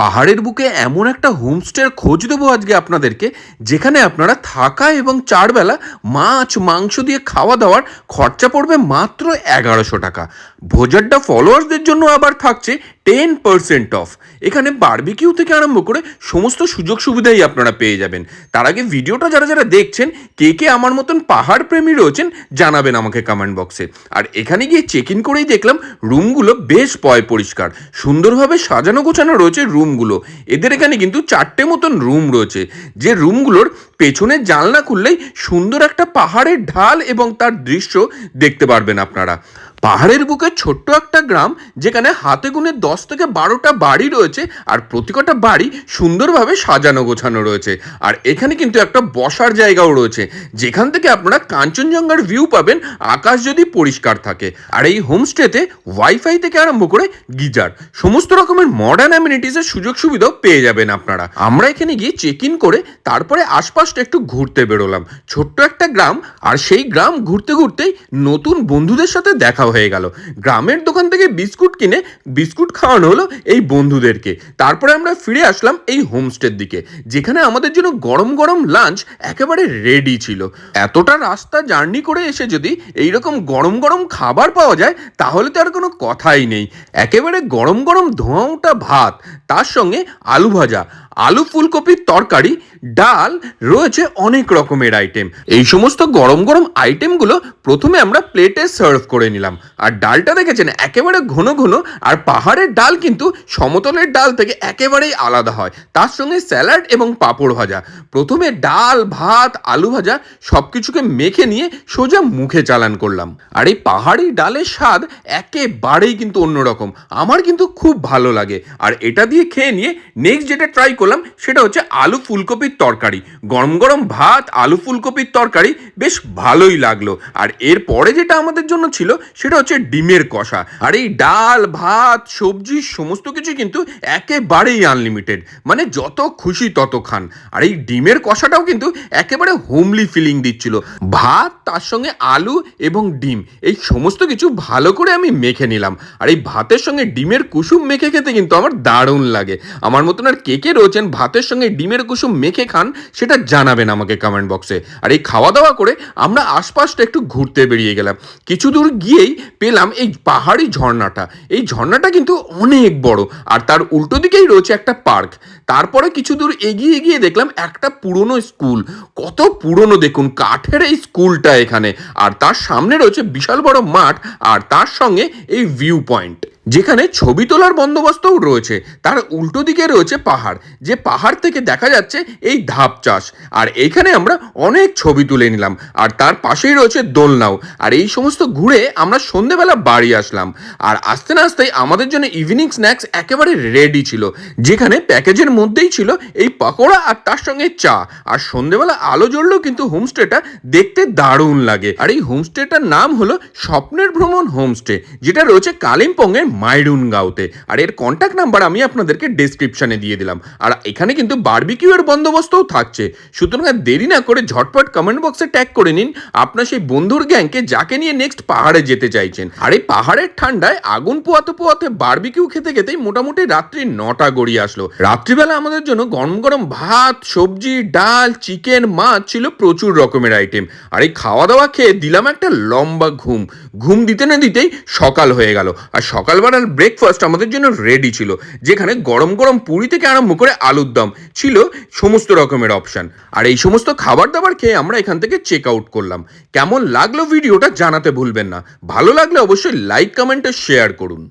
পাহাড়ের বুকে এমন একটা হোমস্টের খোঁজ দেবো আজকে আপনাদেরকে, যেখানে আপনারা থাকা এবং চারবেলা মাছ, মাংস দিয়ে খাওয়া দাওয়ার খরচা পড়বে মাত্র এগারোশো টাকা। ভোজাড্ডা ফলোয়ার্সদের জন্য আবার থাকছে টেন পার্সেন্ট অফ এখানে বারবিকিউ থেকে আরম্ভ করে সমস্ত সুযোগ সুবিধাই আপনারা পেয়ে যাবেন। তার আগে ভিডিওটা যারা যারা দেখছেন, কে কে আমার মতন পাহাড় প্রেমী রয়েছেন, জানাবেন আমাকে কমেন্ট বক্সে আর এখানে গিয়ে চেক ইন করেই দেখলাম রুমগুলো বেশ পয় পরিষ্কার। সুন্দরভাবে সাজানো গোছানো রয়েছে রুমগুলো এদের এখানে কিন্তু চারটে মতন রুম রয়েছে। যে রুমগুলোর পেছনে জানলা খুললেই সুন্দর একটা পাহাড়ের ঢাল এবং তার দৃশ্য দেখতে পারবেন আপনারা। পাহাড়ের বুকে ছোট্ট একটা গ্রাম যেখানে হাতে গুনে দশ থেকে বারোটা বাড়ি রয়েছে আর প্রতিকটা বাড়ি সুন্দরভাবে সাজানো গোছানো রয়েছে। আর এখানে কিন্তু একটা বসার জায়গাও রয়েছে। যেখান থেকে আপনারা কাঞ্চনজঙ্ঘার ভিউ পাবেন, আকাশ যদি পরিষ্কার থাকে। আর এই হোমস্টেতে ওয়াইফাই থেকে আরম্ভ করে গিজার, সমস্ত রকমের মডার্ন অ্যামিনিটিসের সুযোগ সুবিধাও পেয়ে যাবেন আপনারা। আমরা এখানে গিয়ে চেক ইন করে তারপরে আশপাশটা একটু ঘুরতে বেরোলাম। ছোট্ট একটা গ্রাম, আর সেই গ্রাম ঘুরতে ঘুরতেই নতুন বন্ধুদের সাথে দেখা হয়ে গেল। গ্রামের দোকান থেকে বিস্কুট কিনে বিস্কুট খাওয়ানো হলো এই বন্ধুদেরকে। তারপরে আমরা ফিরে আসলাম এই হোমস্টের দিকে, যেখানে আমাদের জন্য গরম গরম লাঞ্চ একেবারে রেডি ছিল। এতটা রাস্তা জার্নি করে এসে যদি এইরকম গরম গরম খাবার পাওয়া যায়, তাহলে তো আর কোনো কথাই নেই। একেবারে গরম গরম ধোঁয়া ওঠা ভাত, তার সঙ্গে আলু ভাজা। আলু ফুলকপির তরকারি, ডাল রয়েছে অনেক রকমের আইটেম এই সমস্ত গরম গরম আইটেমগুলো প্রথমে আমরা প্লেটে সার্ভ করে নিলাম। আর ডালটা দেখেছেন? একেবারে ঘন ঘন, আর পাহাড়ের ডাল কিন্তু সমতলের ডাল থেকে একেবারেই আলাদা হয়। তার সঙ্গে স্যালাড এবং পাঁপড় ভাজা। প্রথমে ডাল, ভাত, আলু ভাজা সব কিছুকে মেখে নিয়ে সোজা মুখে চালান করলাম। আর এই পাহাড়ি ডালের স্বাদ একেবারেই কিন্তু অন্যরকম। আমার কিন্তু খুব ভালো লাগে। আর এটা দিয়ে খেয়ে নিয়ে নেক্সট যেটা ট্রাই করলাম সেটা হচ্ছে আলু ফুলকপির তরকারি। গরম গরম ভাত, আলু ফুলকপির তরকারি বেশ ভালোই লাগল। আর এর পরে যেটা আমাদের জন্য ছিল, সেটা হচ্ছে ডিমের কষা। আর এই ডাল, ভাত, সবজি, সমস্ত কিছু কিন্তু একেবারেই আনলিমিটেড মানে যত খুশি তত খান। আর এই ডিমের কষাটাও কিন্তু একেবারে হোমলি ফিলিং দিচ্ছিল। ভাত, তার সঙ্গে আলু এবং ডিম, এই সমস্ত কিছু ভালো করে আমি মেখে নিলাম। আর এই ভাতের সঙ্গে ডিমের কুসুম মেখে খেতে কিন্তু আমার দারুণ লাগে। আমার মতন আর কে কে ভাতের সঙ্গে ডিমের কুসুম মেখে খান, সেটা জানাবেন আমাকে কমেন্ট বক্সে আর এই খাওয়া দাওয়া করে আমরা আশপাশটা একটু ঘুরতে বেরিয়ে গেলাম। কিছু দূর গিয়েই পেলাম এই পাহাড়ি ঝর্ণাটা। এই ঝর্ণাটা কিন্তু অনেক বড়, আর তার উল্টো দিকেই রয়েছে একটা পার্ক। তারপরে কিছু দূর এগিয়ে গিয়ে দেখলাম একটা পুরনো স্কুল। কত পুরনো দেখুন, কাঠের এই স্কুলটা এখানে। আর তার সামনে রয়েছে বিশাল বড় মাঠ, আর তার সঙ্গে এই ভিউ পয়েন্ট যেখানে ছবি তোলার বন্দোবস্তও রয়েছে। তার উল্টো দিকে রয়েছে পাহাড়। যে পাহাড় থেকে দেখা যাচ্ছে এই ধাপ চাষ। আর এইখানে আমরা অনেক ছবি তুলে নিলাম। আর তার পাশেই রয়েছে দোলনাও। আর এই সমস্ত ঘুরে আমরা সন্ধেবেলা বাড়ি আসলাম। আর আস্তে না আস্তেই আমাদের জন্য ইভিনিং স্ন্যাক্স একেবারে রেডি ছিল। যেখানে প্যাকেজের মধ্যেই ছিল এই পকোড়া আর তার সঙ্গে চা। আর সন্ধেবেলা আলো জ্বললেও কিন্তু হোমস্টেটা দেখতে দারুণ লাগে। আর এই হোমস্টেটার নাম হলো স্বপ্নের ভ্রমণ হোমস্টে যেটা রয়েছে কালিম্পংয়ের মাইরুন গাঁওতে। আর এর কন্ট্যাক্ট নাম্বার আমি আপনাদেরকে ডেসক্রিপশনে দিয়ে দিলাম। আর এখানে কিন্তু বারবিকিউ এর বন্দোবস্তও থাকছে। সুতরাং আর দেরি না করে ঝটপট কমেন্ট বক্সে ট্যাগ করে নিন। আপনার সেই বন্ধুর গ্যাংকে যাকে নিয়ে নেক্সট পাহাড়ে যেতে চাইছেন। আর এই পাহাড়ের ঠান্ডায় আগুন পোয়াতে পোয়াতে বারবিকিউ খেতে খেতেই মোটামুটি রাত্রি নটা গড়িয়ে আসলো। রাত্রিবেলা আমাদের জন্য গরম গরম ভাত, সবজি, ডাল চিকেন মাছ ছিল প্রচুর রকমের আইটেম আর এই খাওয়া দাওয়া খেয়ে দিলাম একটা লম্বা ঘুম। ঘুম দিতে না দিতেই সকাল হয়ে গেল। আর সকালবেলার ব্রেকফাস্ট আমাদের জন্য রেডি ছিল, যেখানে গরম গরম পুরি থেকে আরম্ভ করে আলুর দম ছিল সমস্ত রকমের অপশান আর এই সমস্ত খাবার দাবার খেয়ে আমরা এখান থেকে চেক আউট করলাম। কেমন লাগল ভিডিওটা জানাতে ভুলবেন না। ভালো লাগলে অবশ্যই লাইক কমেন্ট শেয়ার করুন।